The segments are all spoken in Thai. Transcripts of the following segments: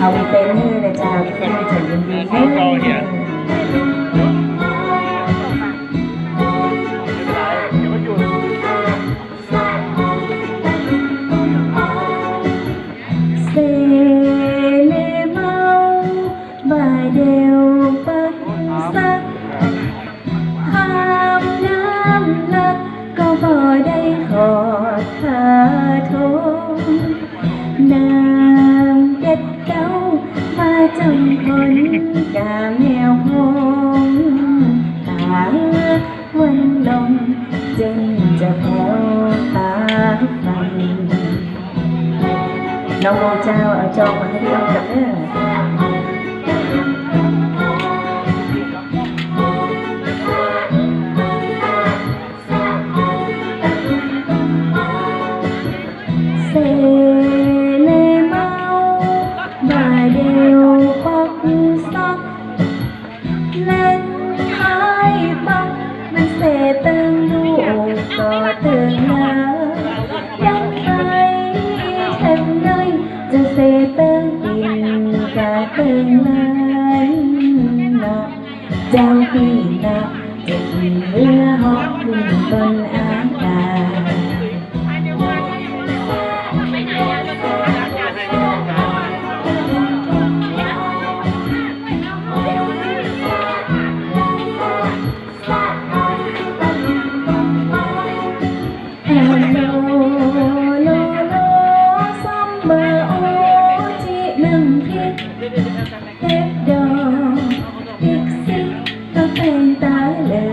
เดียวหนทางกดเลี้ยวขน้อยขอเดียวหลังทางหนทางเส้นนี้ เป็นถนนก็เมืองนาน มีผ้าแล้ว ป้อเฮยอาสีปูเลยปัดเกยตุ้มเกยเขาเป็นเนื้อนะจ๊ะพี่จะยินดี เขารอเฮีย เซเลเมาบาเดวปักสั จำคนกาแมวหงตาวันลมจึงจะพอตาฟังน้องโมเจ้าเอาจองมาให้พี่อ้อมกับเด้อ ตึงลูกก็ตึงนะยังไงฉันน้อยจะเสตึงกินก็ตึงนั้นนะเจ้าพี่นะจะกินเรือหอกขึ้นบนอากาศ ก็เป็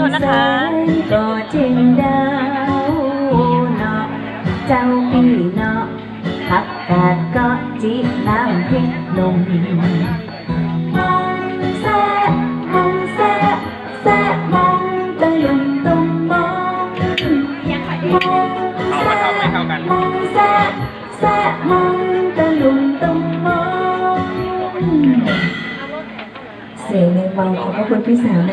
ที่เจงแสนก็เจงดาวเนาะเจ้าพี่เนาะผักกาดก็จิน้ำพริกนมมองแซ่มองแซ่แซ่มองตะลุมตุมมองมองแซ่มองแซ่แซ่มองตะลุมตุมมองเสียงในเบาขอบพระคุณพี่สาวใน